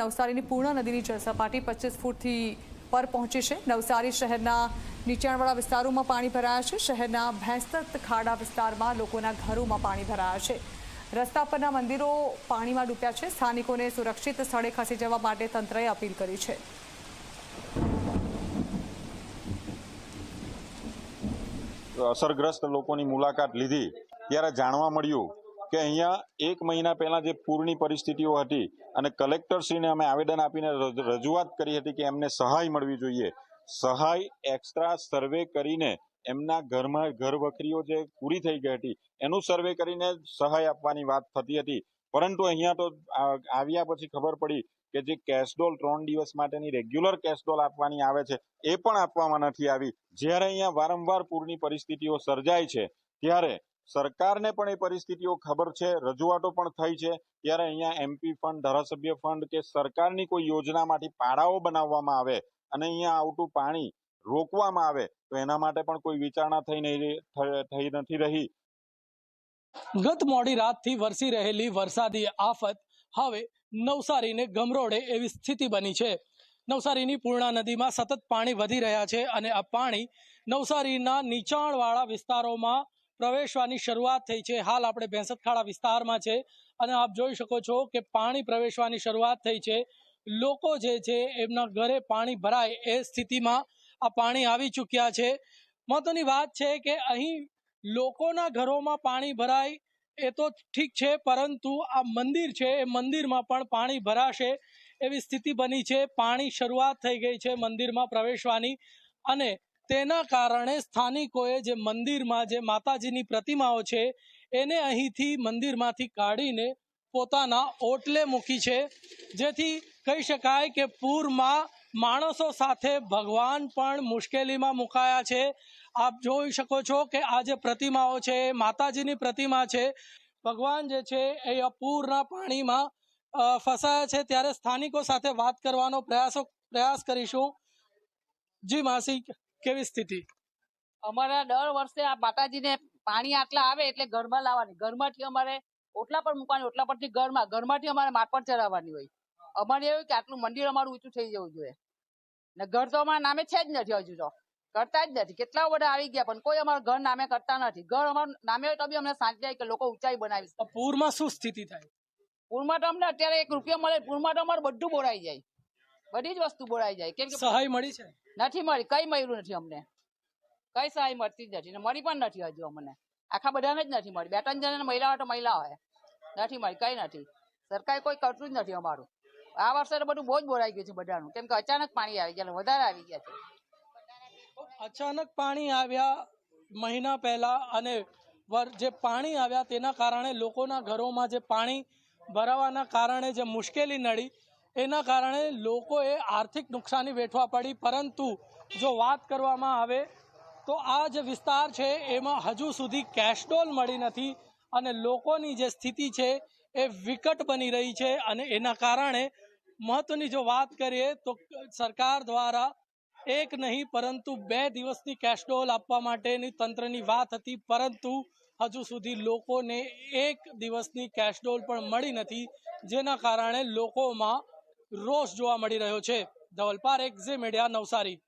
નવસારીની પૂર્ણા નદીની જળસપાટી પચીસ ફૂટથી પર પહોંચી છે. નવસારી શહેરના નીચાણવાળા વિસ્તારોમાં પાણી ભરાયા છે. શહેરના ભેંસત ખાડા વિસ્તારમાં લોકોના ઘરોમાં પાણી ભરાયા છે. રસ્તા પરના મંદિરો પાણીમાં ડૂબ્યા છે. સ્થાનિકોને સુરક્ષિત સ્થળે ખસી જવા માટે તંત્રએ અપીલ કરી છે. અસરગ્રસ્ત લોકોની મુલાકાત લીધી. ત્યારે જાણવા મળ્યું કે અહીંયા એક મહિના પહેલા જે પૂરની પરિસ્થિતિઓ હતી અને કલેક્ટરશ્રીને અમે આવેદન આપીને રજૂઆત કરી હતી કે એમને સહાય મળવી જોઈએ. સહાય એક્સ્ટ્રા સર્વે કરીને એમના ઘરમાં ઘર વખરીઓ જે પૂરી થઈ ગઈ હતી, એનું સર્વે કરીને સહાય આપવાની વાત થતી હતી. પરંતુ અહીંયા તો આવ્યા પછી ખબર પડી કે જે કેશડોલ ત્રણ દિવસ માટેની રેગ્યુલર કેશડોલ આપવાની આવે છે, એ પણ આપવામાં નથી આવી. જ્યારે અહીંયા વારંવાર પૂરની પરિસ્થિતિઓ સર્જાય છે, ત્યારે સરકારને પણ એ પરિસ્થિતિઓ ખબર છે, રજૂઆતો પણ થઈ છે. ત્યારે અહીંયા એમપી ફંડ ધારાસભ્ય ફંડ કે સરકારની કોઈ યોજનામાંથી પાડાઓ બનાવવામાં આવે અને અહીંયા આવતું પાણી રોકવામાં આવે, તો એના માટે પણ કોઈ વિચારણા થઈ નહીં થઈ નથી રહી. ગત મોડી રાતથી વરસી રહેલી વરસાદી આફત હવે નવસારીને ગમરોડે એવી સ્થિતિ બની છે. નવસારીની પૂર્ણા નદીમાં સતત પાણી વધી રહ્યા છે અને આ પાણી નવસારીના નીચાણવાળા વિસ્તારોમાં પ્રવેશવાની શરૂઆત થઈ છે. હાલ આપણે ભેંસતખાડા વિસ્તારમાં છે અને આપ જોઈ શકો છો કે પાણી પ્રવેશવાની શરૂઆત થઈ છે. લોકો જે છે એમના ઘરે પાણી ભરાય એ સ્થિતિમાં આ પાણી આવી ચૂક્યા છે. મહત્વની વાત છે કે અહીં લોકોના ઘરોમાં પાણી ભરાય એ તો ઠીક છે, પરંતુ આ મંદિર છે એ મંદિરમાં પણ પાણી ભરાશે એવી સ્થિતિ બની છે. પાણી શરૂઆત થઈ ગઈ છે મંદિરમાં પ્રવેશવાની અને તેના કારણે સ્થાનિકોએ જે મંદિરમાં જે માતાજીની પ્રતિમાઓ છે, એને અહીંથી મંદિરમાંથી કાઢીને પોતાના ઓટલે મૂકી છે. જેથી કહી શકાય કે પૂરમાં માણસો સાથે ભગવાન પણ મુશ્કેલીમાં મુકાયા છે. આપ જોઈ શકો છો કે આ જે પ્રતિમાઓ છે, એ માતાજીની પ્રતિમા છે. ભગવાન જે છે, એ પૂરના પાણીમાં ફસાયા છે. ત્યારે સ્થાનિકો સાથે વાત કરવાનો પ્રયાસો, પ્રયાસ કરીશું. જી માસી. કેવી સ્થિતિ? અમારા દર વર્ષે આ માતાજીને પાણી આટલા આવે એટલે ઘરમાં લાવવાની. ઘરમાંથી અમારે ઓટલા પર મૂકવાની ઓટલા પરથી ઘરમાં ઘરમાંથી અમારે માપણ ચડાવવાની હોય. અમારે એવું કે આટલું મંદિર અમારું ઊંચું થઈ જવું જોઈએ. ને ઘર તો અમારા નામે છે જ નથી હજુ તો. કરતા જ નથી. કેટલા બધા આવી ગયા પણ કોઈ અમારું ઘર નામે કરતા નથી. ઘર અમારું નામે હોય તો બી અમને શાંતિ થાય કે લોકો ઊંચાઈ બનાવી પૂરમાં શું સ્થિતિ થાય? પૂરમાં તો અમને અત્યારે એક રૂપિયા મળે પૂરમાં તો અમારું બધું બોરાઈ જાય. બધી જ વસ્તુ બોળાઈ જાય. કેમ કે સહાય મળી છે? નથી મળી. કઈ મળ્યું નથી અમને? કઈ સહાય મળતી જ નથી ને મળી પણ નથી હજુ અમને. આખા બધાને જ નથી મળી. બે ત્રણ જણા મહિલા તો મહિલા હોય. નથી મળી. કઈ નથી. સરકાર કોઈ કરતું જ નથી અમારું. આ વર્ષે તો બધું બહુ જ બોલાઈ ગયું છે બધાનું. કેમ કે અચાનક પાણી આવી ગયા વધારે આવી ગયા છે. અચાનક પાણી આવ્યા મહિના પહેલા અને જે પાણી આવ્યા તેના કારણે લોકોના ઘરોમાં જે પાણી ભરાવાના કારણે જે મુશ્કેલી નડી એના કારણે લોકોએ આર્થિક નુકસાની વેઠવા પડી. પરંતુ જો વાત કરવામાં આવે તો આ જે વિસ્તાર છે, એમાં હજુ સુધી કેશડોલ મળી નથી અને લોકોની જે સ્થિતિ છે, એ વિકટ બની રહી છે અને એના કારણે મહત્વની જો વાત કરીએ તો સરકાર દ્વારા એક નહીં, પરંતુ બે દિવસની કેશડોલ આપવા માટેની તંત્રની વાત હતી. પરંતુ હજુ સુધી લોકોને એક દિવસની કેશડોલ પણ મળી નથી, જેના કારણે લોકોમાં રોષ જોવા મળી રહ્યો છે. ધવલપાર એક્ઝે મીડિયા નવસારી.